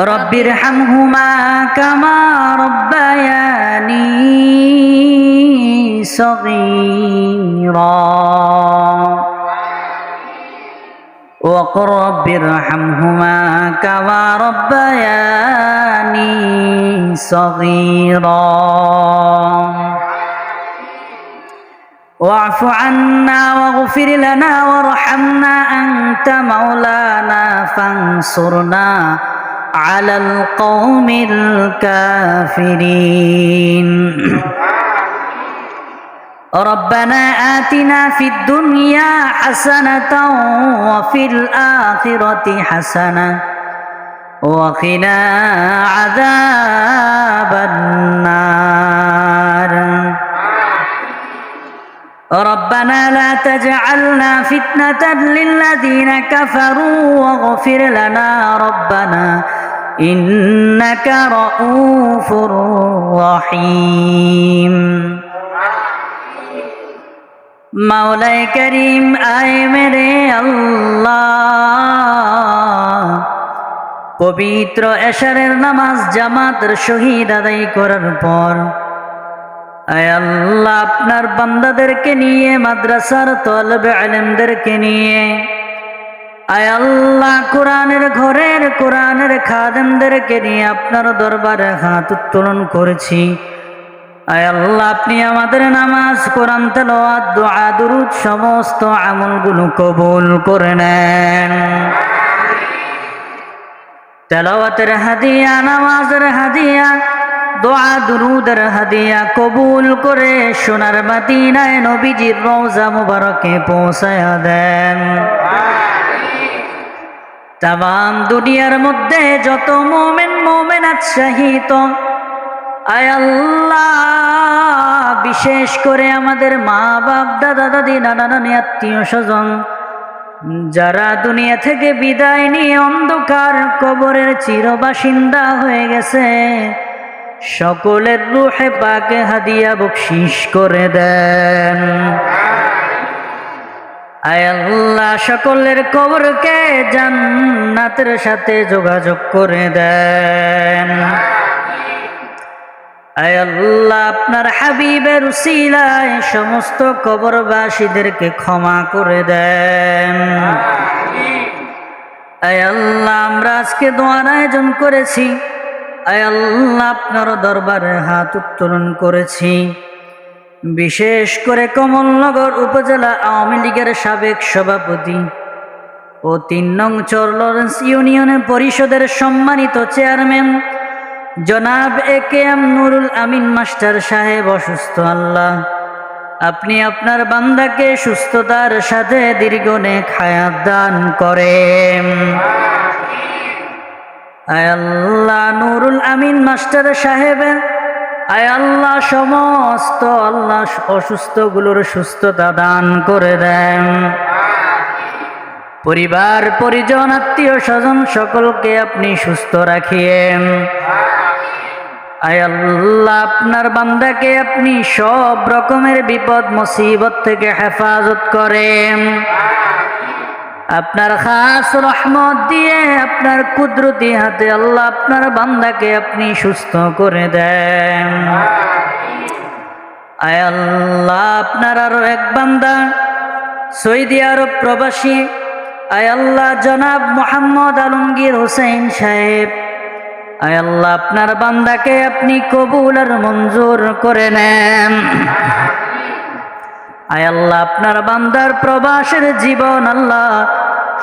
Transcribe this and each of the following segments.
رب ارحمهما كما ربياني صغيرا. وقل رب ارحمهما كما ربياني صغيرا. واعف عنا واغفر لنا وارحمنا أنت مولانا فانصرنا على القوم الكافرين. ربنا آتنا في الدنيا حسنة وفي الآخرة حسنة وقنا عذاب النار. ربنا لا تجعلنا فتنة للذين كفروا واغفر لنا ربنا إنك رؤوف رحيم মাওলাই করিম আয় মেরে আল্লাহ পবিত্র এশারের নামাজ জামাতের শহীদ আদায় করার পর আয় আল্লাহ আপনার বান্দাদেরকে নিয়ে মাদ্রাসার তলবে আলেমদেরকে নিয়ে আয় আল্লাহ, কোরআনের ঘরের, কোরআনের খাদেমদেরকে নিয়ে আপনার দরবারে হাত উত্তোলন করেছি। আয় আপনি আমাদের নামাজ, কোরআন, তেলাওয়াত, দোয়া, দুরুদ সমস্ত আমলগুলো কবুল করে নেন। তেলাওয়াতের হাদিয়া, নামাজের হাদিয়া, দোয়া, দুরুদের হাদিয়া কবুল করে সোনার মাদিনায় নবীজির রওজা মুবারকে পৌঁছায়া দেন। তাম দুনিয়ার মধ্যে যত মোমেন মোমেন আচ্ছাহিত। আল্লাহ, বিশেষ করে আমাদের মা, বাপ, দাদা, দাদি, নানা, নানি, আত্মীয় স্বজন, যারা দুনিয়া থেকে বিদায় নিয়ে অন্ধকার কবরের চিরবাসিন্দা হয়ে গেছে, সকলের রুহে পাকে হাদিয়া বকশিস করে দেন। আল্লাহ, সকলের কবরকে জান্নাতের সাথে যোগাযোগ করে দেন। আল্লাহ, আপনার হাবিবের উসিলায় সমস্ত কবরবাসীদেরকে ক্ষমা করে দেন। আয় আল্লাহ, আমরা আজকে দোয়ার আয়োজন করেছি। আল্লাহ, আপনার দরবারে হাত উত্তোলন করেছি। বিশেষ করে কমলনগর উপজেলা আওয়ামী লীগের সাবেক সভাপতি ও তিন নং চর লরেন্স ইউনিয়নের পরিষদের সম্মানিত চেয়ারম্যান জনাব A K M Nurul Amin, master সাহেব অসুস্থ, আল্লাহ। আপনি আপনার বান্দাকে সুস্থতার সাথে দীর্ঘনে খায়াত দান করেন। আল্লাহ নুরুল আমিন, মাস্টার সাহেবের আয় আল্লাহ, সমস্ত আল্লাহ অসুস্থগুলোর সুস্থতা দান করে দেন। পরিবার, পরিজন, আত্মীয় স্বজন সকলকে আপনি সুস্থ রাখিয়েন আয় আল্লাহ, আপনার বান্দাকে আপনি সব রকমের বিপদ, মুসিবত থেকে হেফাজত করেন। আপনার খাস রহমত দিয়ে, আপনার কুদরতি হাতে আল্লাহ আপনার বান্দাকে আপনি সুস্থ করে দেন। আয় আল্লাহ, আপনার আরও এক বান্দা, সৌদি আরব প্রবাসী। আয় আল্লাহ, জনাব মোহাম্মদ আলমগীর হোসেন সাহেব। আয় আল্লাহ, আপনার বান্দাকে আপনি কবুল আর মঞ্জুর করে নেন। আয় আল্লাহ, আপনার বান্দার প্রবাসের জীবন আল্লাহ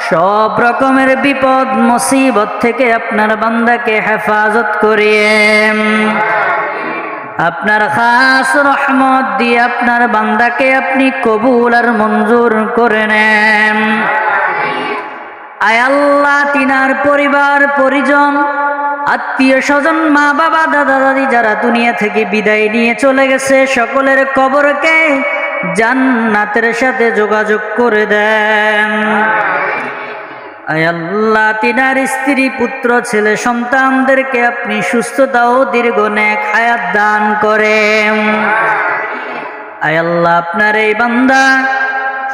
সব রকমের বিপদ, মুসিবত থেকে আপনার বান্দাকে হেফাজত করিয়ে আপনার খাস রহমত দিয়ে আপনার বান্দাকে আপনি কবুল আর মঞ্জুর করে নেন। আয় আল্লাহ, তিনার পরিবার, পরিজন, আত্মীয় স্বজন, মা বাবা, দাদা দাদি যারা দুনিয়া থেকে বিদায় নিয়ে চলে গেছে, সকলের কবরকে জান্নাতের সাথে যোগাযোগ করে দেন। আল্লাহ, তিনার স্ত্রী, পুত্র, ছেলে, সন্তানদেরকে আপনি সুস্থতা ও দীর্ঘ নেক দান করেন। আল্লাহ, আপনার এই বান্দা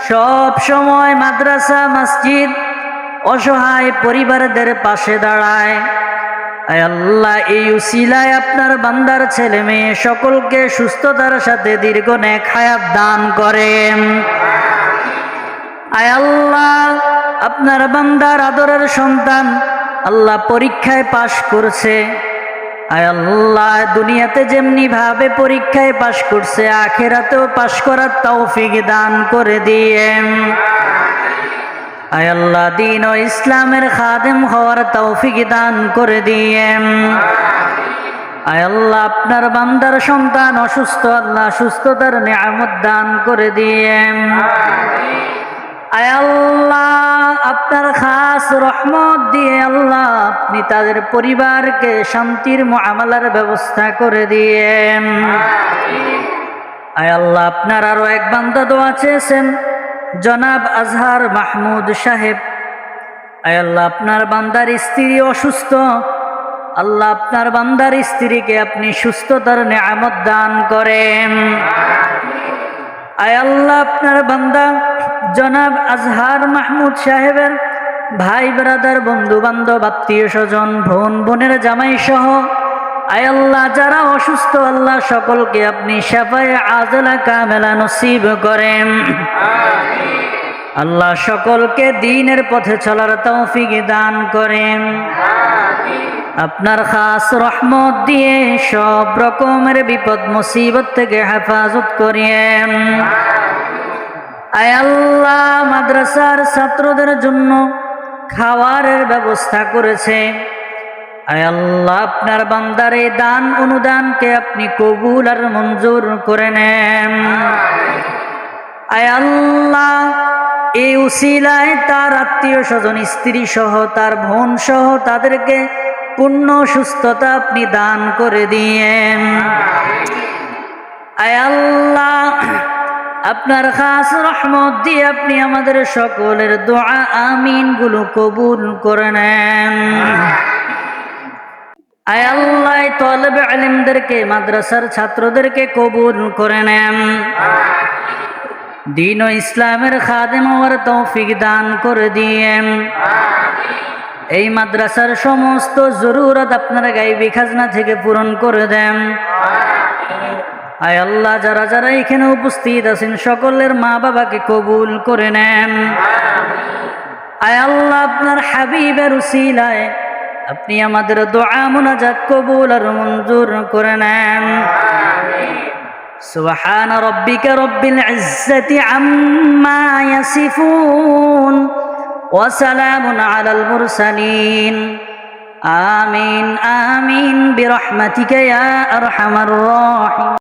সব সময় মাদ্রাসা, মসজিদ, অসহায় পরিবারদের পাশে দাঁড়ায়। আল্লাহ, এই উসিলায় আপনার বান্দার ছেলে মেয়ে সকলকে সুস্থতার সাথে দীর্ঘ নেক হায়াত দান করেন। আয় আল্লাহ, আপনার বান্দার আদরের সন্তান আল্লাহ পরীক্ষায় পাশ করছে। আয় আল্লাহ, দুনিয়াতে যেমনি ভাবে পরীক্ষায় পাশ করছে, আখেরাতেও পাশ করার তৌফিক দান করে দিয়ে আল্লাহ, দিন ও ইসলামের খাদেম হওয়ার তৌফিক দান করে দিয়ে আয় আল্লাহ, আপনার বান্দার সন্তান অসুস্থ, আল্লাহ সুস্থতার নিয়ামত দান করে দিয়ে আল্লাহ, আপনার খাস রহমত দিয়ে আল্লাহ আপনি তাদের পরিবারকে শান্তির মুআমালার ব্যবস্থা করে দিয়েন। আয় আল্লাহ, আপনার আরও এক বান্দা দোয়া চেয়েছেন জনাব আজহার মাহমুদ সাহেব আল্লাহ, আপনার বান্দার স্ত্রী অসুস্থ। আল্লাহ, আপনার বান্দার স্ত্রীকে আপনি সুস্থতার নিয়ামত দান করেন। আয় আল্লাহ, আপনার বান্দা জনাব আজহার মাহমুদ সাহেবের ভাই ব্রাদার বন্ধু বান্ধব আত্মীয় স্বজন বোন বোনের জামাই সহ আয় আল্লাহ যারা অসুস্থ আল্লাহ সকলকে আপনি সাফায় আজলা কামেলা নসিব করেন। আল্লাহ সকলকে দিনের পথে চলার তৌফিক দান করেন। আপনার খাস রহমত দিয়ে সব রকমের বিপদ মুসিবত থেকে হেফাজত করিয়েন আয় আল্লাহ মাদ্রাসার ছাত্রদের জন্য খাওয়ারের ব্যবস্থা করেছে আল্লাহ, আপনার বান্দার এই দান অনুদানকে আপনি কবুল আর মঞ্জুর করে নেন। আয় আল্লাহ, এই উসিলায় তার আত্মীয় স্বজন, স্ত্রী সহ, তার বোন সহ, তাদেরকে পূর্ণ সুস্থতা আপনি দান করে দিয়েন। আয় আল্লাহ, আপনার খাস রহমত দিয়ে আপনি আমাদের সকলের দোয়া আমিনগুলো কবুল করে নেন। আয় আল্লাহ তলবে আলিমদেরকে, মাদ্রাসার ছাত্রদেরকে কবুল করে নেন। দিন ও ইসলামের খাদেম হওয়ার তৌফিক দান করে দিয়েন। এই মাদ্রাসার সমস্ত জরুরত আপনারা গাইবি খাজনা থেকে পূরণ করে দেন। আয় আল্লাহ, যারা যারা এখানে উপস্থিত আছেন, সকলের মা বাবাকে কবুল করে নেন। আয় আল্লাহ, আপনার হাবিবের উসিলায় আপনি আমাদের দোয়া মোনাজাত কবুল আর মঞ্জুর করে নেন سبحان ربك رب العزة عما يصفون وسلام على المرسلين آمين آمين برحمتك يا أرحم الراحمين